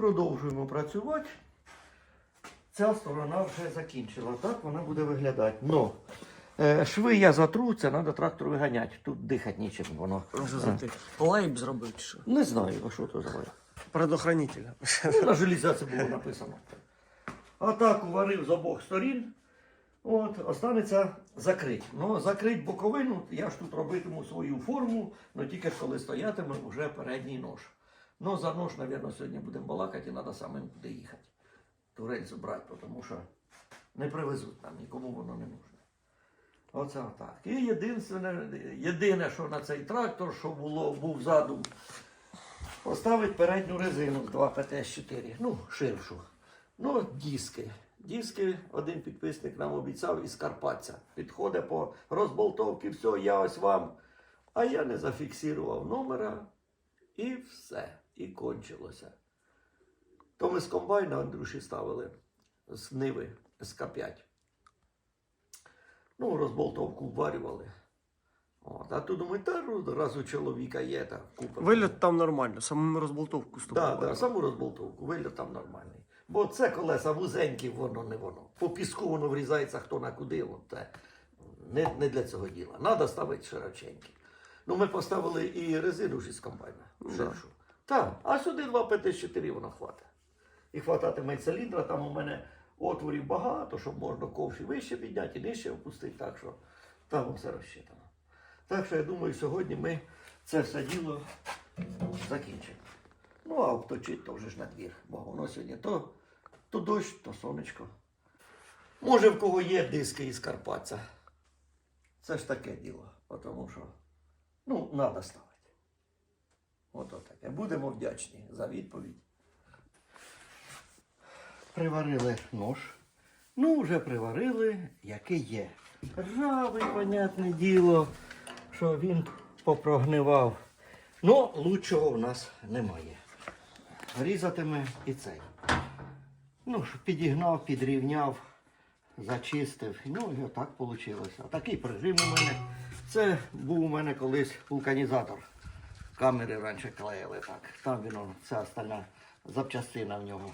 Продовжуємо працювати. Ця сторона вже закінчила. Так вона буде виглядати. Но е, шви я затру, це треба трактор виганяти. Тут дихати нічим воно. Ти лейб зробив чи що? Не знаю, а що то за Предохранитель. Ну, на железяці було написано. А так уварив з обох сторін. От, останеться закрити. Ну, закрити боковину, я ж тут робитиму свою форму, але тільки коли стоятиме вже передній нож. Ну, за нож, мабуть, сьогодні будемо балакати і треба самим куди їхати. Ту брати, тому що не привезуть нам, нікому воно не нужне. Оце отак. І єдине, що на цей трактор, що було, був задум, Поставить передню резину 2 ПТС-4, ну, ширшу. Ну, диски. Диски один підписник нам обіцяв із Карпатця. Підходить по розболтовці, все, я ось вам. А я не зафіксував номера і все. І кончилося. То ми з комбайна Андрюші ставили з Ниви СК5. Ну, розболтовку вварювали. От, а тут думаю, та раз у чоловіка є, та купимо. Виліт там нормально, саму розболтовку Так, да, да, саму розболтовку, вигляд там нормальний. Бо це колеса вузенькі, воно не воно. По піску воно врізається хто на куди, от те. Не, не для цього діла. Треба ставити широченькі. Ну, ми поставили і резину із комбайна. Ну, ширшу. Так, а сюди 2 ПТ-4 воно хватить. І хвататиме циліндра, там у мене отворів багато, щоб можна ковші вище підняти і нижче опустити, так що там все розчитано. Так що я думаю, сьогодні ми це все діло закінчимо. Ну, а обточить то вже ж на двір, бо воно сьогодні то, то дощ, то сонечко. Може, в кого є диски із Карпатця. Це ж таке діло, тому що ну, треба ставити. Ото таке. Будемо вдячні за відповідь. Приварили нож. Ну, вже приварили, який є. Ржавий, понятне діло, що він попрогнивав. Ну, лучшого в нас немає. Різатиме і цей. Ну, підігнав, підрівняв, зачистив. Ну, і отак вийшло. Такий прижим у мене. Це був у мене колись вулканізатор. Камери раніше клеїли так. Там він, ця остальна запчастина в нього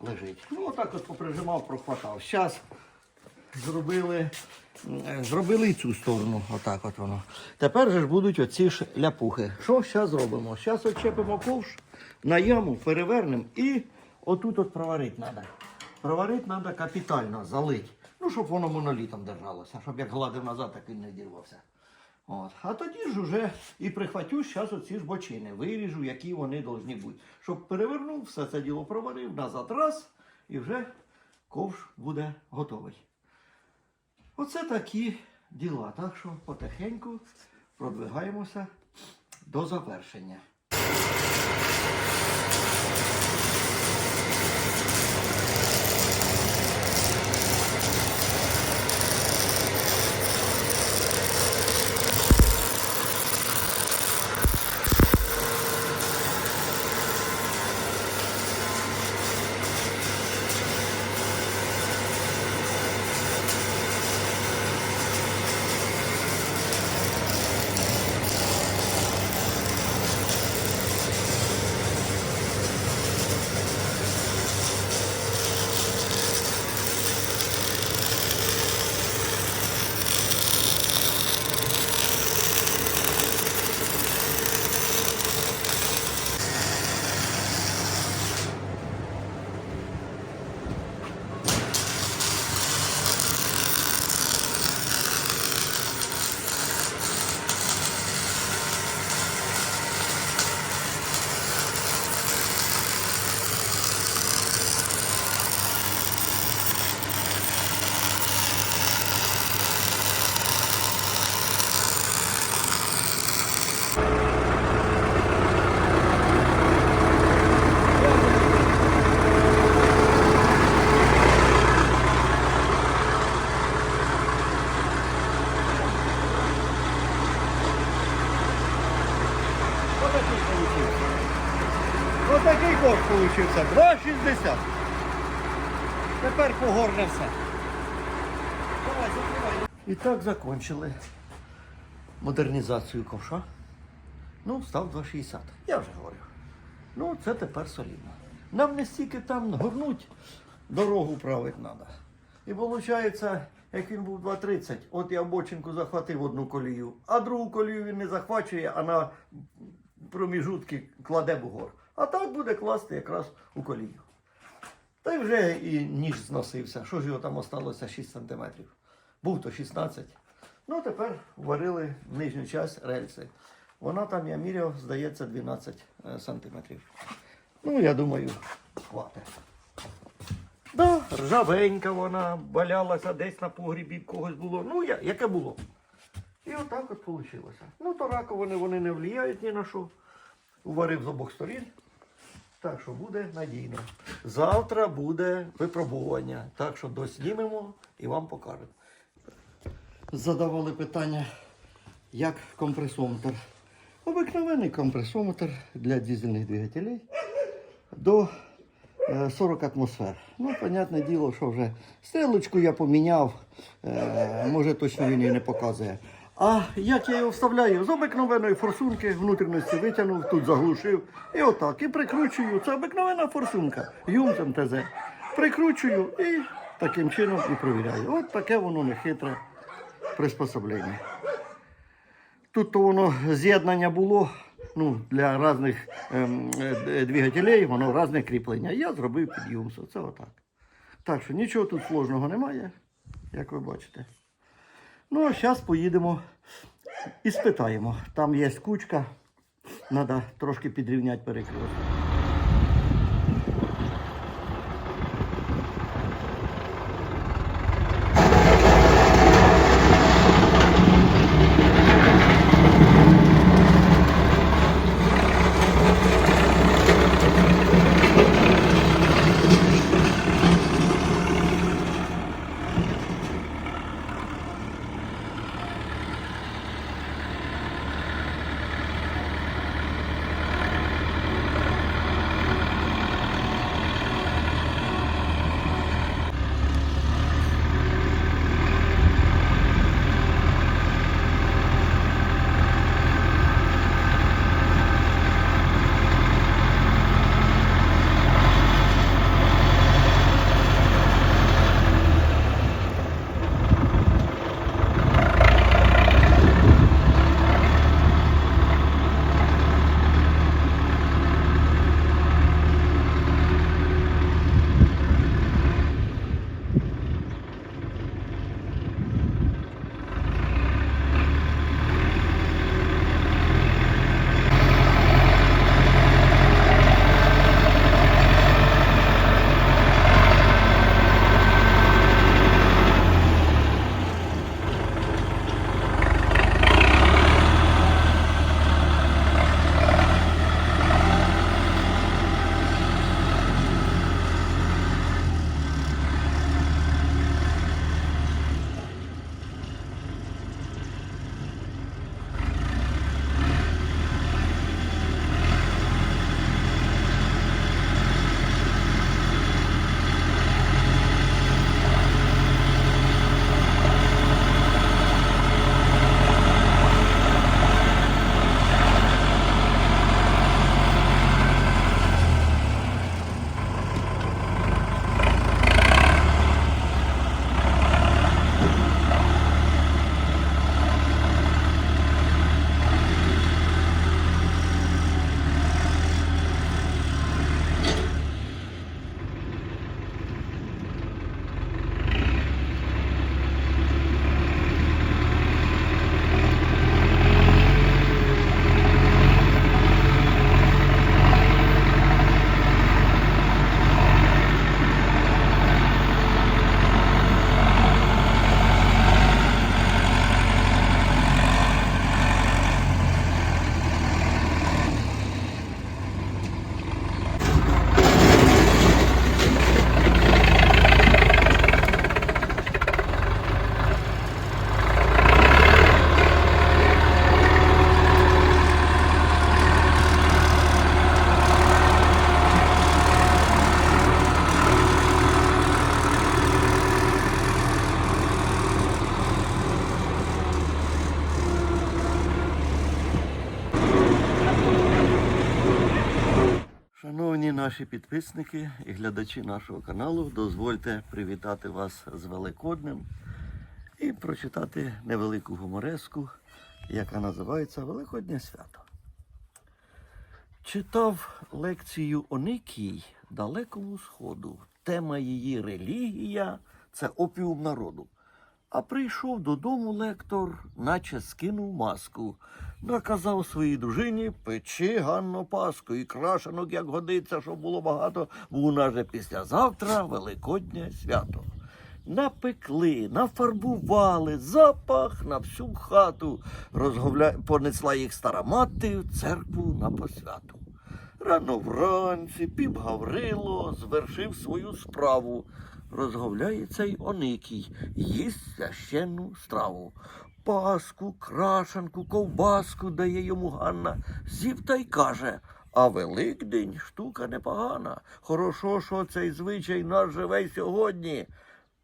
лежить. Ну, отак от поприжимав, прохватав. Зараз зробили, зробили і цю сторону. Отак от воно. Тепер же ж будуть оці ж ляпухи. Що зараз зробимо? Зараз очепимо ковш на яму, перевернемо і отут от проварити треба. Проварити треба капітально, залить. Ну, щоб воно монолітом держалося, щоб як гладив назад, так він не дірвався. От. А тоді ж уже і прихватю зараз оці ж бочини, виріжу, які вони повинні бути. Щоб перевернув, все це діло проварив, назад раз, і вже ковш буде готовий. Оце такі діла. Так що потихеньку продвигаємося до завершення. 2,60. Тепер погорне все. Давай, закривай. І так закончили модернізацію ковша. Ну, став 2,60. Я вже говорив. Ну, це тепер солідно. Нам не стільки там горнуть, дорогу правити треба. І виходить, як він був 2.30, от я бочинку захватив одну колію, а другу колію він не захвачує, а на проміжутки кладе бугор. А так буде класти якраз у колію. Та й вже і ніж зносився. Що ж його там осталося 6 сантиметрів. Був то 16. Ну, тепер варили нижню часть рельси. Вона там, я міряв, здається, 12 е, сантиметрів. Ну, я думаю, хватить. Да, ржавенька вона, валялася десь на погрібі в когось було. Ну, я, яке було. І отак от вийшло. Ну, то раковини вони не впливають ні на що. Уварив з обох сторін. Так що буде надійно. Завтра буде випробування. Так що доснімемо і вам покажемо. Задавали питання, як компресометр. Обикновений компресометр для дизельних двигателей до е, 40 атмосфер. Ну, понятне діло, що вже стрілочку я поміняв, е, може точно він її не показує. А як я його вставляю? З обикновеної форсунки внутрішності витягнув, тут заглушив. І отак. І прикручую. Це обикновена форсунка. Юмс МТЗ. Прикручую і таким чином і провіряю. От таке воно нехитре приспособлення. Тут то воно з'єднання було ну, для різних ем, е, двигателей, воно різне кріплення. Я зробив під Юмсо. Це отак. Так що нічого тут сложного немає, як ви бачите. Ну, а зараз поїдемо і спитаємо. Там є кучка, треба трошки підрівняти перекресток. Наші підписники і глядачі нашого каналу, дозвольте привітати вас з Великоднем і прочитати невелику гумореску, яка називається Великоднє свято. Читав лекцію Оникій далекому сходу. Тема її релігія це опіум народу. А прийшов додому лектор, наче скинув маску. Наказав своїй дружині печи Ганно Паску і крашенок, як годиться, щоб було багато, бо у нас же післязавтра Великоднє свято. Напекли, нафарбували, запах на всю хату. Розговля... Понесла їх стара мати в церкву на посвяту. Рано вранці піп Гаврило звершив свою справу. Розговляє цей оникій, їсть священну страву. Паску, крашенку, ковбаску дає йому Ганна, зів та й каже. А Великдень штука непогана. Хорошо, що цей звичай наш живе сьогодні.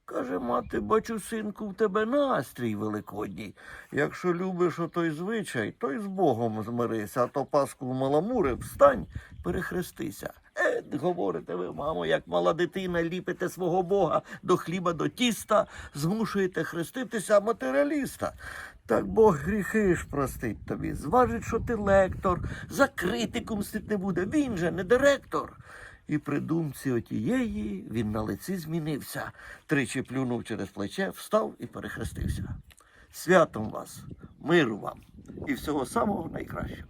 Каже, мати, бачу, синку, в тебе настрій великодній. Якщо любиш отой звичай, то й з Богом змирися, а то паску в маламури, встань, перехрестися. Е, говорите ви, мамо, як мала дитина, ліпите свого Бога до хліба, до тіста, змушуєте хреститися матеріаліста. Так Бог гріхи ж простить тобі. Зважить, що ти лектор, за критику мстить не буде. Він же не директор. І при думці отієї він на лиці змінився, тричі плюнув через плече, встав і перехрестився. Святом вас, миру вам і всього самого найкращого.